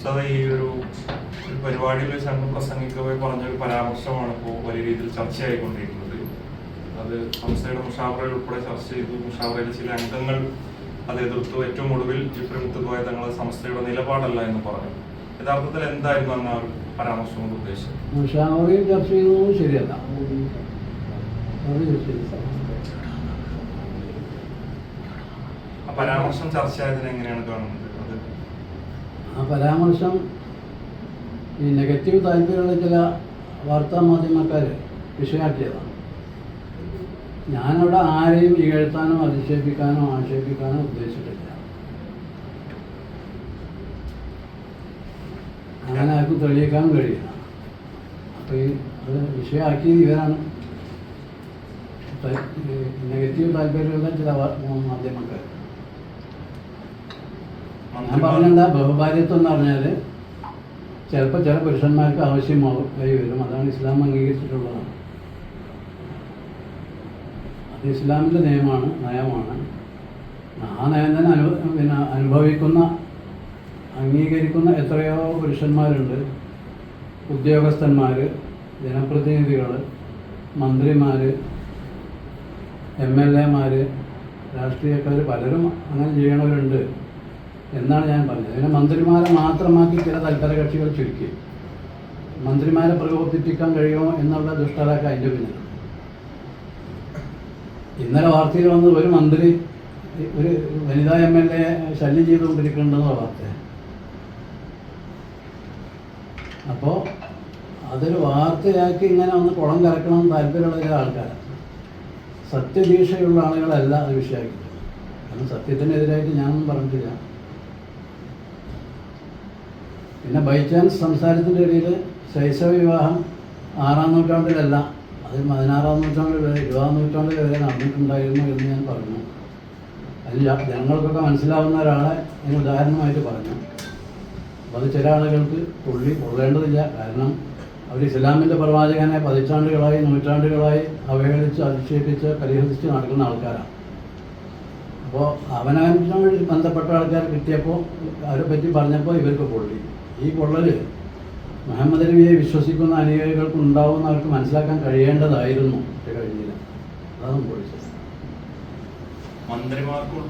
Sir ഈ ഒരു പരിപാടിയിൽ വെച്ച് അങ്ങ് പ്രസംഗിക്കവേ പറഞ്ഞ ഒരു പരാമർശമാണ് ഇപ്പോൾ വലിയ രീതിയിൽ ചർച്ചയായിക്കൊണ്ടിരിക്കുന്നത്. അത് സംസ്ഥയുടെ മുഷാവറയിൽ ഉൾപ്പെടെ ചർച്ച ചെയ്തു. മുഷാവറയിലെ ചില അംഗങ്ങൾ അത് എതിർത്തു ഏറ്റവും ഒടുവിൽ ജിഫ്രി പോയ തങ്ങളെ സംസ്ഥയുടെ നിലപാടല്ല എന്ന് പറഞ്ഞു. യഥാർത്ഥത്തിൽ എന്തായിരുന്നു അന്ന് ആ ഒരു പരാമർശം കൊണ്ട് ഉദ്ദേശിച്ചത്? മുഷാവറയിൽ ചർച്ച ചെയ്യുന്നത് ശരിയല്ല. ചർച്ച പരാമർശം ചർച്ചയായതിനെ എങ്ങനെയാണ് കാണുന്നത്? ആ പരാമർശം ഈ നെഗറ്റീവ് താല്പര്യമുള്ള ചില വാർത്താ മാധ്യമക്കാർ വിഷയാക്കിയതാണ്. ഞാനവിടെ ആരെയും ഇകഴ്ത്താനോ അധിക്ഷേപിക്കാനോ ആക്ഷേപിക്കാനോ ഉദ്ദേശിച്ചിട്ടില്ല. അങ്ങനെ ആർക്കും തെളിയിക്കാൻ കഴിയില്ല. അപ്പോൾ ഈ അത് വിഷയമാക്കിയത് ഇവരാണ്. നെഗറ്റീവ് താല്പര്യമുള്ള ചില മാധ്യമക്കാർ ഞാൻ പറഞ്ഞെന്താ ബഹുഭാര്യത്വം എന്ന് പറഞ്ഞാൽ ചിലപ്പോൾ ചില പുരുഷന്മാർക്ക് ആവശ്യമായി വരും. അതാണ് ഇസ്ലാം അംഗീകരിച്ചിട്ടുള്ളതാണ്. അത് ഇസ്ലാമിന്റെ നിയമമാണ് നയമാണ്. ആ നയം തന്നെ അനു പിന്നെ അനുഭവിക്കുന്ന അംഗീകരിക്കുന്ന എത്രയോ പുരുഷന്മാരുണ്ട്. ഉദ്യോഗസ്ഥന്മാർ ജനപ്രതിനിധികൾ മന്ത്രിമാർ എം എൽ എമാർ രാഷ്ട്രീയക്കാർ പലരും അങ്ങനെ ചെയ്യണവരുണ്ട്. എന്നാണ് ഞാൻ പറഞ്ഞത്. അതിനെ മന്ത്രിമാരെ മാത്രമാക്കി ചില തൽപര കക്ഷികൾ ചുരുക്കി. മന്ത്രിമാരെ പ്രകോപിപ്പിക്കാൻ കഴിയുമോ എന്നുള്ള ദുഷ്ടലൊക്കെ അതിന്റെ പിന്നിൽ. ഇന്നലെ വാർത്തയിൽ വന്നത് ഒരു മന്ത്രി ഒരു വനിതാ എം എൽ എ ശല്യം ചെയ്തുകൊണ്ടിരിക്കുന്നുണ്ടെന്നുള്ള വാർത്ത. അപ്പോൾ അതൊരു വാർത്തയാക്കി ഇങ്ങനെ ഒന്ന് കുളം കലക്കണം താല്പര്യമുള്ള ചില ആൾക്കാരാണ് സത്യദീക്ഷയുള്ള ആളുകളല്ല അത് വിഷയമാക്കിയിട്ടുള്ളത് കാരണം സത്യത്തിനെതിരായിട്ട് ഞാനൊന്നും പറഞ്ഞിട്ടില്ല. പിന്നെ ബൈ ചാൻസ് സംസാരത്തിന്റെ ഇടയിൽ ശൈശവ വിവാഹം ആറാം നൂറ്റാണ്ടിലല്ല അത് പതിനാറാം നൂറ്റാണ്ടിൽ വരെ ഇരുപതാം നൂറ്റാണ്ടിൽ വരെ നടന്നിട്ടുണ്ടായിരുന്നു എന്ന് ഞാൻ പറഞ്ഞു. അത് ജ- ജനങ്ങൾക്കൊക്കെ മനസ്സിലാവുന്ന ഒരാളെ ഞാൻ ഉദാഹരണമായിട്ട് പറഞ്ഞു. അപ്പോൾ അത് ചില ആളുകൾക്ക് പുള്ളി കൊള്ളേണ്ടതില്ല കാരണം അവർ ഇസ്ലാമിന്റെ പ്രവാചകനെ പതിറ്റാണ്ടുകളായി നൂറ്റാണ്ടുകളായി അവഹേളിച്ച് അധിക്ഷേപിച്ച് പരിഹസിച്ച് നടക്കുന്ന ആൾക്കാരാണ്. അപ്പോൾ അവനവനുമായി ബന്ധപ്പെട്ട ആൾക്കാർ കിട്ടിയപ്പോൾ അവരെ പറ്റി പറഞ്ഞപ്പോൾ ഇവർക്ക് പൊള്ളി. ഈ പൊള്ളൽ മുഹമ്മദ് നബിയെ വിശ്വസിക്കുന്ന അനുയായികൾക്ക് ഉണ്ടാവുമെന്ന് അവർക്ക് മനസ്സിലാക്കാൻ കഴിയേണ്ടതായിരുന്നു. കഴിഞ്ഞില്ല. അതാണ് പൊളിച്ചത് മന്ത്രിമാർക്ക്